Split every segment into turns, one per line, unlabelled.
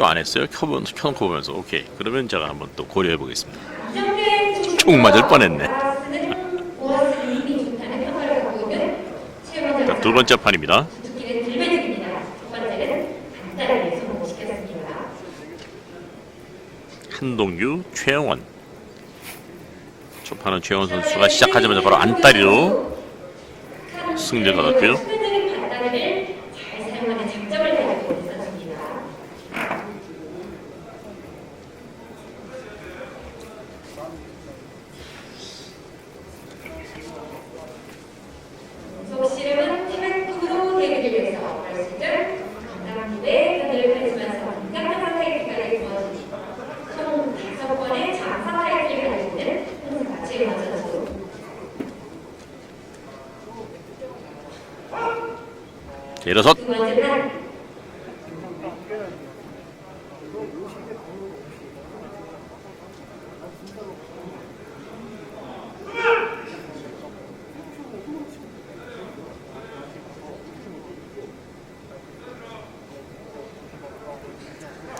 좀안 했어요? 켜보, 켜놓고 보면서 오케이 그러면 제가 한번 또 고려해 보겠습니다 총 맞을 뻔했네. 자, 두 번째 판입니다. 한동규, 최영원 초판은 최영원 선수가 시작하자마자 바로 안다리로 승리를 거뒀고요.
순간적인 판단을 잘 사용하는 장점을 가지고 있는 선수입니다. 속씨름은 태백으로 대기를 위해서 올 시즌 강남대 편을 펼치면서 인간상 타이틀까지 모아주니 총 다섯 번의 장사 타이틀을 가지고 있는 홍사 최원 선수
자, 일어섰.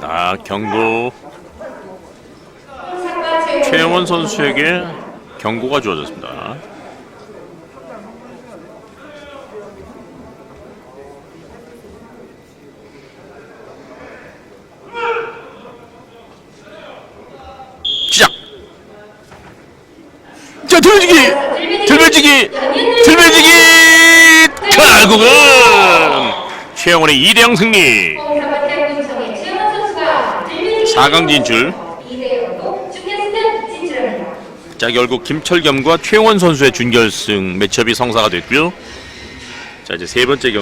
아 경고. 최영원 선수에게 경고가 주어졌습니다 자 들매지기! 들매지기! 들매지기! 결국은 최영원의 2대0 승리.
홍사과 태국구청의 최원 선수가 들매직
4강 진출.
2대0로 준결승 진출합니다.
자 결국 김철겸과 최영원 선수의 준결승 매첩이 성사가 됐고요. 자 이제 세 번째 경기